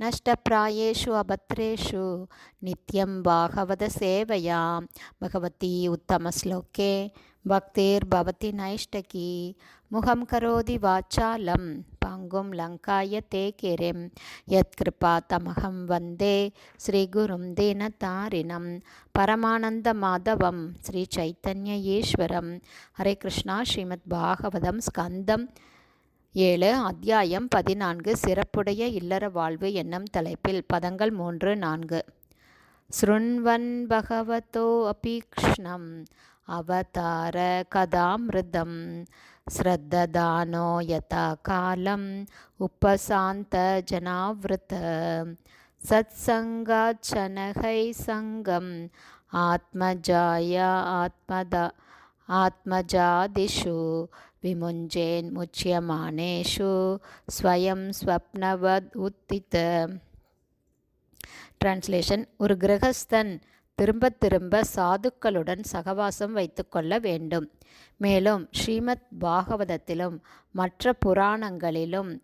நஷ்டப்பிராயேஷு அபத்ரேஷு நித்யம் பாகவத சேவையாம் பகவதி உத்தமஸ்லோகே பக்திர்பவதி நைஷ்டகி முகம் கரோதி வாச்சாலம் பங்கும் லங்காய தேகிரிம் யத்கிருபா தமகம் வந்தே ஸ்ரீகுரும் தீனதாரிணம் பரமானந்த மாதவம் ஸ்ரீ சைத்தன்ய ஈஸ்வரம் ஹரே கிருஷ்ணா ஸ்ரீமத் பாகவதம் ஸ்கந்தம் ஏழு அத்தியாயம் பதினான்கு சிறப்புடைய இல்லற வாழ்வு என்னும் தலைப்பில் பதங்கள் மூன்று நான்கு. ஸ்ருண்வன் பகவதோ அபீக்ஷ்ணம் அவதார கதாமிருதம் ஸ்ரத்ததானோ யதா காலம் உப்பசாந்த ஜனாவிருத்த சத்சங்காச்சனகை சங்கம் ஆத்மஜாயா ஆத்மதா ஆத்மஜாதிஷு विमुञ्जेन्मुच्यमानेषु स्वयं स्वप्नवद् उत्थित டிரான்ஸ்லேஷன் ஒரு கிரகஸ்தன் திரும்ப திரும்ப சாதுக்களுடன் சகவாசம் வைத்துக்கொள்ள வேண்டும் மேலும் ஸ்ரீமத் பாகவதத்திலும் மற்ற புராணங்களிலும்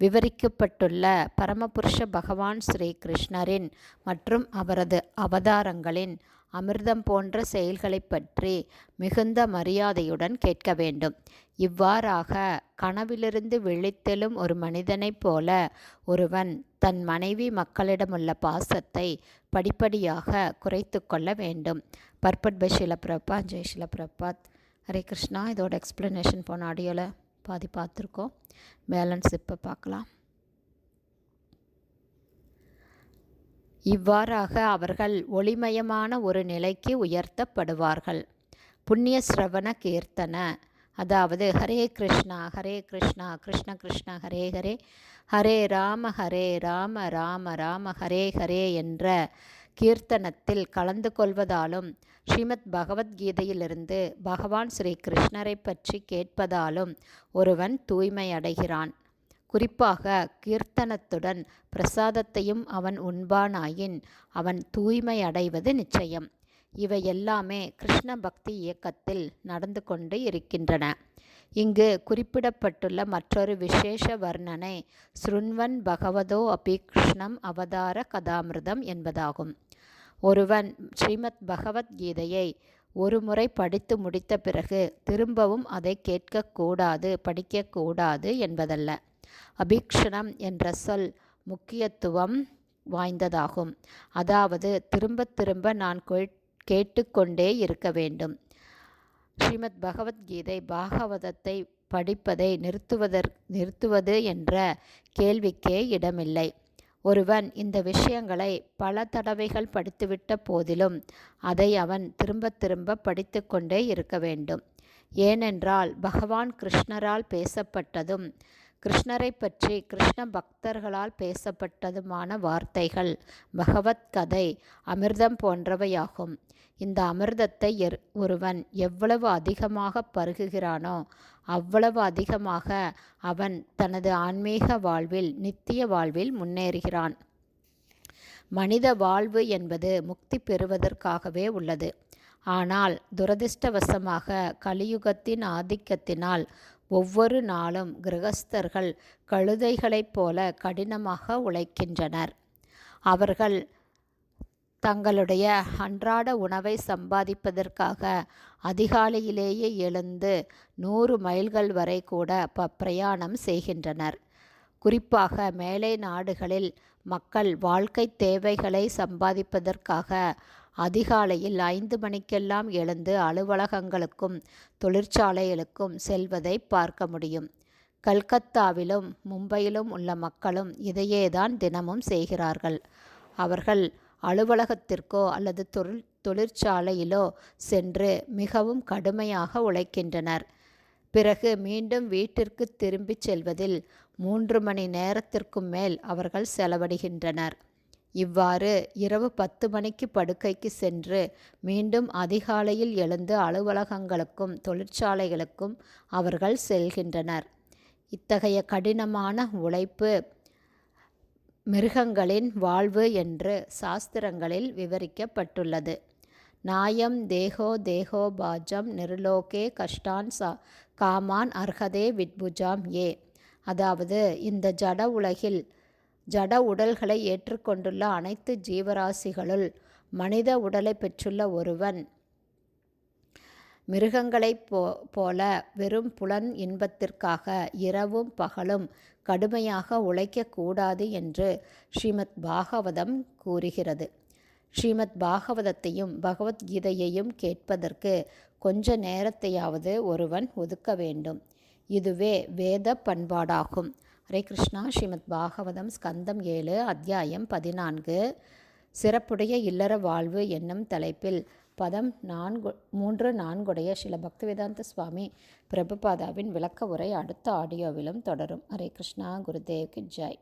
விவரிக்கப்பட்டுள்ள பரமபுருஷ பகவான் ஸ்ரீ கிருஷ்ணரின் மற்றும் அவரது அவதாரங்களின் அமிர்தம் போன்ற செயல்களைப் பற்றி மிகுந்த மரியாதையுடன் கேட்க வேண்டும். இவ்வாறாக கனவிலிருந்து விழித்தெழும் ஒரு மனிதனைப் போல ஒருவன் தன் மனைவி மக்களிடமுள்ள பாசத்தை படிப்படியாக குறைத்து கொள்ள வேண்டும். பர்பட் பை ஷிலப்பிரபாத் ஜெய் ஷிலப்பிரபாத் ஹரே கிருஷ்ணா. இதோட எக்ஸ்ப்ளனேஷன் போன ஆடியோவில் பாதி பார்த்துருக்கோம். பேலன்ஸ் இப்போ பார்க்கலாம். இவ்வாறாக அவர்கள் ஒளிமயமான ஒரு நிலைக்கு உயர்த்தப்படுவார்கள். புண்ணியஸ்ரவண கீர்த்தன. அதாவது ஹரே கிருஷ்ணா ஹரே கிருஷ்ணா கிருஷ்ண கிருஷ்ண ஹரே ஹரே ஹரே ராம ஹரே ராம ராம ராம ஹரே ஹரே என்ற கீர்த்தனத்தில் கலந்து கொள்வதாலும் ஸ்ரீமத் பகவத்கீதையிலிருந்து பகவான் ஸ்ரீ கிருஷ்ணரை பற்றி கேட்பதாலும் ஒருவன் தூய்மை அடைகிறான் குறிப்பாக கீர்த்தனத்துடன் பிரசாதத்தையும் அவன் உண்பானாயின் அவன் தூய்மை அடைவது நிச்சயம். இவை எல்லாமே கிருஷ்ண பக்தி இயக்கத்தில் நடந்து கொண்டு இருக்கின்றன. இங்கு குறிப்பிடப்பட்டுள்ள மற்றொரு விசேஷ வர்ணனை ஸ்ருண்வன் பகவதோ அபி கிருஷ்ணம் அவதார கதாமிருதம் என்பதாகும். ஒருவன் ஸ்ரீமத் பகவத்கீதையை ஒரு முறை படித்து முடித்த பிறகு திரும்பவும் அதை கேட்கக்கூடாது படிக்கக்கூடாது என்பதல்ல. அபீக்ஷணம் என்ற சொல் முக்கியத்துவம் வாய்ந்ததாகும். அதாவது திரும்ப திரும்ப நான் கேட்டுக்கொண்டே இருக்க வேண்டும். ஸ்ரீமத் பகவத்கீதை பாகவதத்தை படிப்பதை நிறுத்துவதற் நிறுத்துவது என்ற கேள்விக்கே இடமில்லை. ஒருவன் இந்த விஷயங்களை பல தடவைகள் படித்துவிட்ட போதிலும் அதை அவன் திரும்ப திரும்ப படித்து கொண்டே இருக்க வேண்டும். ஏனென்றால் பகவான் கிருஷ்ணரால் பேசப்பட்டதும் கிருஷ்ணரை பற்றி கிருஷ்ண பக்தர்களால் பேசப்பட்டதுமான வார்த்தைகள் பகவத்கதை அமிர்தம் போன்றவையாகும். இந்த அமிர்தத்தை எர் ஒருவன் எவ்வளவு அதிகமாக பருகுகிறானோ அவ்வளவு அதிகமாக அவன் தனது ஆன்மீக வாழ்வில் நித்திய வாழ்வில் முன்னேறுகிறான். மனித வாழ்வு என்பது முக்தி பெறுவதற்காகவே உள்ளது. ஆனால் துரதிர்ஷ்டவசமாக கலியுகத்தின் ஆதிக்கத்தினால் ஒவ்வொரு நாளும் கிரகஸ்தர்கள் கழுதைகளைப் போல கடினமாக உழைக்கின்றனர். அவர்கள் தங்களுடைய அன்றாட உணவை சம்பாதிப்பதற்காக அதிகாலையிலேயே எழுந்து நூறு மைல்கள் வரை கூட ப பிரயாணம் செய்கின்றனர். குறிப்பாக மேலை நாடுகளில் மக்கள் வாழ்க்கை தேவைகளை சம்பாதிப்பதற்காக அதிகாலையில் ஐந்து மணிக்கெல்லாம் எழுந்து அலுவலகங்களுக்கும் தொழிற்சாலைகளுக்கும் செல்வதை பார்க்க முடியும். கல்கத்தாவிலும் மும்பையிலும் உள்ள மக்களும் இதையேதான் தினமும் செய்கிறார்கள். அவர்கள் அலுவலகத்திற்கோ அல்லது தொழில் தொழிற்சாலையிலோ சென்று மிகவும் கடுமையாக உழைக்கின்றனர். பிறகு மீண்டும் வீட்டிற்கு திரும்பிச் செல்வதில் மூன்று மணி நேரத்திற்கும் மேல் அவர்கள் செலவழிகின்றனர் இவ்வாறு இரவு பத்து மணிக்கு படுக்கைக்கு சென்று மீண்டும் அதிகாலையில் எழுந்து அலுவலகங்களுக்கும் தொழிற்சாலைகளுக்கும் அவர்கள் செல்கின்றனர். இத்தகைய கடினமான உழைப்பு மிருகங்களின் வாழ்வு என்று சாஸ்திரங்களில் விவரிக்கப்பட்டுள்ளது. நாயம் தேகோ தேகோ பாஜம் நிர்லோகே கஷ்டான் சா காமான் அர்ஹதே விட்புஜாம் ஏ. அதாவது இந்த ஜட உலகில் ஜட உடல்களை ஏற்றுக்கொண்டுள்ள அனைத்து ஜீவராசிகளுள் மனித உடலை பெற்றுள்ள ஒருவன். மிருகங்களைப் போ போல வெறும் புலன் இன்பத்திற்காக இரவும் பகலும் கடுமையாக உழைக்கக்கூடாது என்று ஸ்ரீமத் பாகவதம் கூறுகிறது. ஸ்ரீமத் பாகவதத்தையும் பகவத்கீதையையும் கேட்பதற்கு கொஞ்ச நேரத்தையாவது ஒருவன் ஒதுக்க வேண்டும். இதுவே வேத பண்பாடாகும். ஹரே கிருஷ்ணா. ஸ்ரீமத் பாகவதம் ஸ்கந்தம் ஏழு அத்தியாயம் பதினான்கு. சிறப்புடைய இல்லற வாழ்வு என்னும் தலைப்பில் பதம் நான்கு மூன்று நான்குடைய சில பக்திவேதாந்த சுவாமி பிரபுபாதாவின் விளக்க உரை அடுத்த ஆடியோவிலும் தொடரும். ஹரே கிருஷ்ணா. குருதேவ்க்கு ஜெய்.